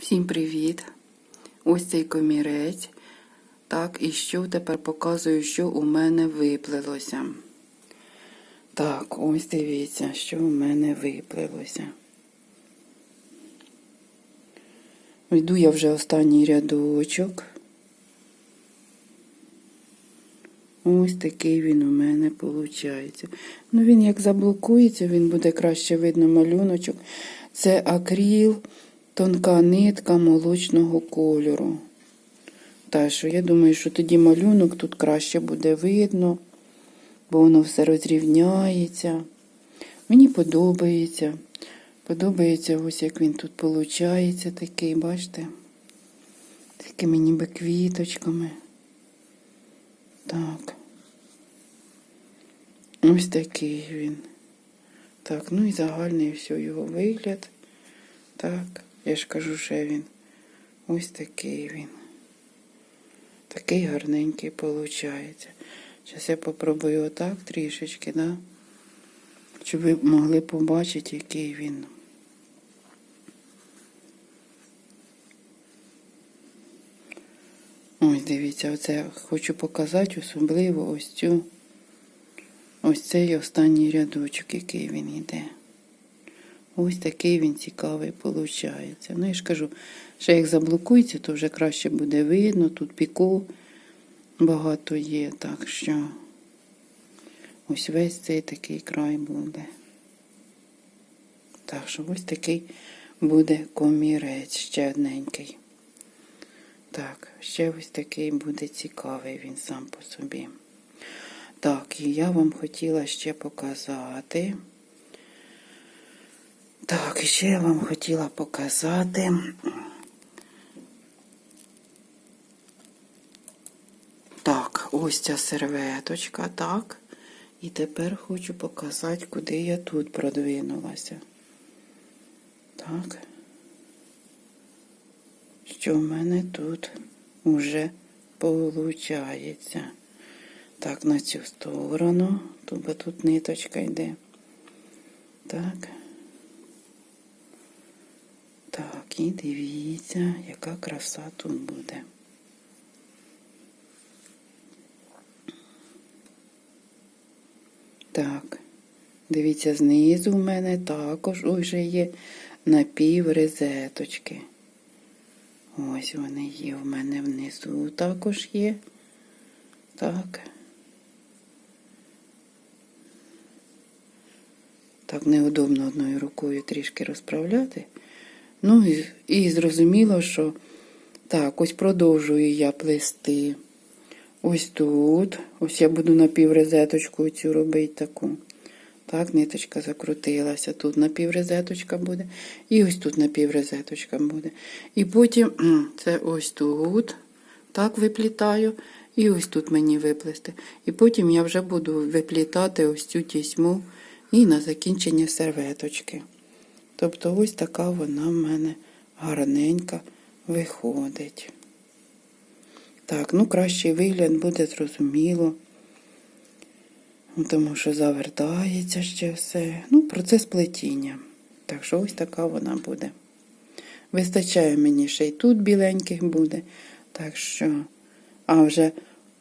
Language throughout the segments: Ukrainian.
Всім привіт! Ось цей комірець. Так, і що тепер показую, що у мене виплилося. Так, ось дивіться, що у мене виплилося. Йду я вже останній рядочок. Ось такий він у мене виходить. Ну, він як заблокується, він буде краще видно малюночок. Це акріл, тонка нитка молочного кольору. Так що я думаю, що тоді малюнок тут краще буде видно, бо воно все розрівняється. Мені подобається. Подобається ось як він тут виходить, такий, бачите? Такими ніби квіточками. Так. Ось такий він. Так, ну і загальний все його вигляд. Так, я ж кажу, що він. Ось такий він. Такий гарненький виходить. Зараз я попробую отак трішечки, да? щоб ви могли побачити, який він. Ось дивіться, оце хочу показати особливо ось цю, ось цей останній рядочок, який він йде. Ось такий він цікавий виходить. Ну, я ж кажу, ще як заблокується, то вже краще буде видно. Тут піку багато є, так що ось весь цей такий край буде. Так що ось такий буде комірець ще одненький. Так, ще ось такий буде цікавий він сам по собі. Так, і я вам хотіла ще показати. Так, і ще я вам хотіла показати. Так, ось ця серветочка, так. І тепер хочу показати, куди я тут продвинулася. Так. Що в мене тут уже получається. Так, на цю сторону, бо тут ниточка йде. Так. Так, і дивіться, яка краса тут буде. Так, дивіться, знизу в мене також вже є напіврезеточки. Ось вони є в мене внизу також є. Так. Так, неудобно одною рукою трішки розправляти. Ну і, і зрозуміло, що так, ось продовжую я плести. Ось тут. Ось я буду напіврезеточку цю робити таку. Так, ниточка закрутилася. Тут напіврезеточка буде. І ось тут напіврезеточка буде. І потім це ось тут. Так виплітаю. І ось тут мені виплести. І потім я вже буду виплітати ось цю тісьму і на закінчення серветочки. Тобто ось така вона в мене гарненька виходить. Так, ну кращий вигляд буде зрозуміло. Тому що завертається ще все. Ну, процес плетіння. Так що ось така вона буде. Вистачає мені ще й тут біленьких буде. Так що, а вже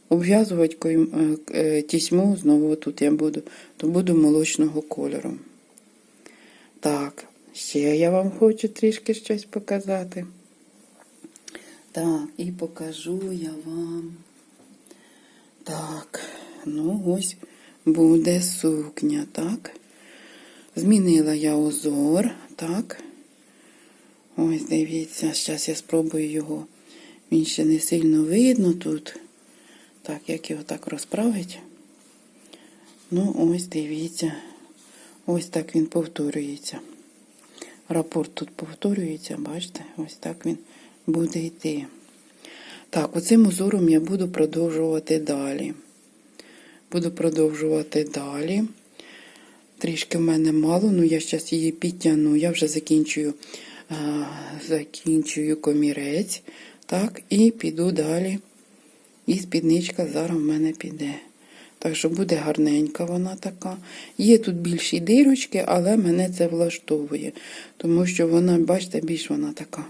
обв'язувати тісьму, знову тут я буду, то буду молочного кольору. Так, ще я вам хочу трішки щось показати. Так, і покажу я вам. Так, ну ось буде сукня, так? Змінила я узор, так? Ось, дивіться, зараз я спробую його. Він ще не сильно видно тут. Так, як його так розправити. Ну, ось дивіться. Ось так він повторюється. Рапорт тут повторюється, бачите? Ось так він буде йти. Так, оцим узором я буду продовжувати далі. Буду продовжувати далі. Трішки в мене мало, ну я зараз її підтягну. Я вже закінчую а, закінчую комірець. Так, і піду далі. І спідничка зараз в мене піде. Так що буде гарненька вона така. Є тут більші дирочки, але мене це влаштовує. Тому що вона, бачите, більш вона така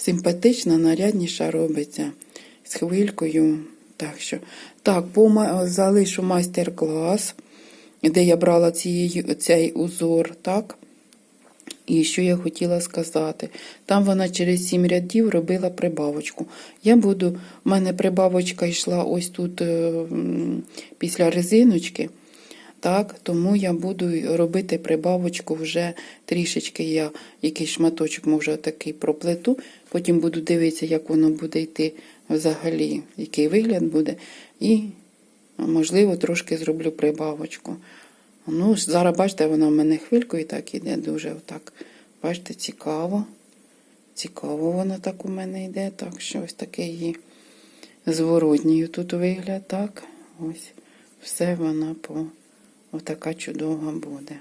симпатична, нарядніша робиться з хвилькою. Так що, так, по, залишу майстер-клас, де я брала цієї, цей узор, так? І що я хотіла сказати? Там вона через сім рядів робила прибавочку. Я буду, в мене прибавочка йшла ось тут е, після резиночки. Так, тому я буду робити прибавочку вже трішечки. Я якийсь шматочок, може, такий проплету. Потім буду дивитися, як воно буде йти взагалі, який вигляд буде. І, можливо, трошки зроблю прибавочку. Ну, зараз, бачите, вона в мене хвилькою так іде, дуже отак. Бачите, цікаво. Цікаво воно так у мене йде. Так що ось такий її зворотній тут вигляд, так. Ось все вона по отака чудова буде.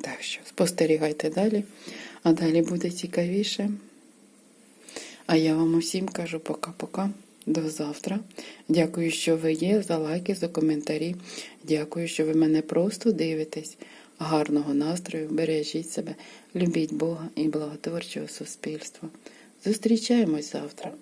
Так що спостерігайте далі, а далі буде цікавіше. А я вам усім кажу пока-пока. До завтра. Дякую, що ви є, за лайки, за коментарі. Дякую, що ви мене просто дивитесь. Гарного настрою, бережіть себе, любіть Бога і благотворчого суспільства. Зустрічаємось завтра.